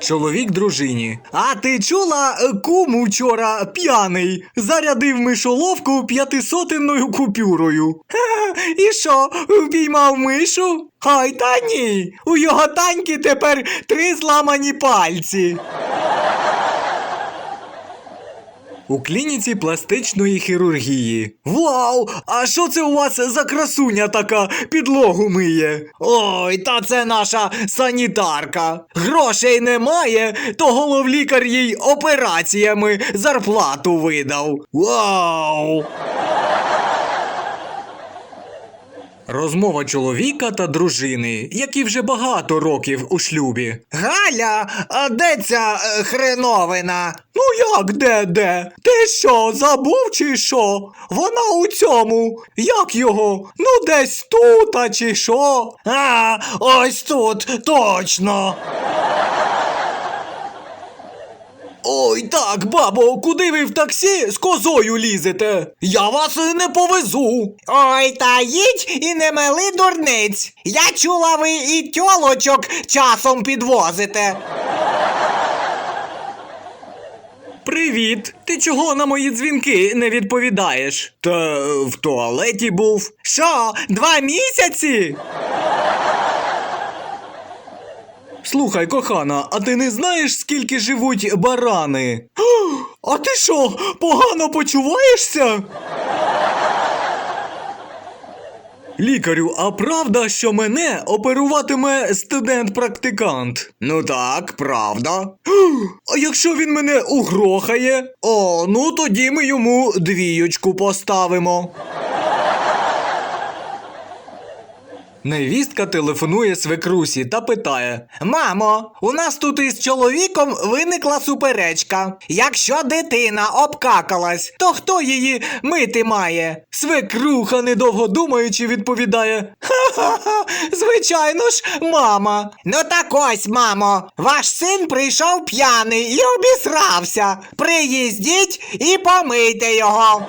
Чоловік дружині. А ти чула, е, кум вчора п'яний зарядив мишоловку п'ятисотенною купюрою. І що, впіймав мишу? Ай та ні. У його таньки тепер три зламані пальці. У клініці пластичної хірургії. Вау! А що це у вас за красуня така підлогу миє? Ой, та це наша санітарка. Грошей немає, то головлікар їй операціями зарплату видав. Вау! Розмова чоловіка та дружини, які вже багато років у шлюбі. Галя, а де ця е, хреновина? Ну як де де? Ти що, забув чи що? Вона у цьому. Як його? Ну десь тут, а чи що? А, ось тут, точно. Ой, так, бабо, куди ви в таксі з козою лізете? Я вас не повезу. Ой, та їдь і не мели дурниць. Я чула, ви і тьолочок часом підвозите. Привіт! Ти чого на мої дзвінки не відповідаєш? Та в туалеті був. Що, два місяці? Слухай, кохана, а ти не знаєш, скільки живуть барани? А ти що, погано почуваєшся? Лікарю, а правда, що мене оперуватиме студент-практикант? Ну так, правда. А якщо він мене угрохає? О, ну тоді ми йому двіючку поставимо. Невістка телефонує свекрусі та питає: Мамо, у нас тут із чоловіком виникла суперечка. Якщо дитина обкакалась, то хто її мити має? Свекруха, недовго думаючи, відповідає: Ха-ха-ха, звичайно ж, мама. Ну так ось, мамо, ваш син прийшов п'яний і обісрався. Приїздіть і помийте його.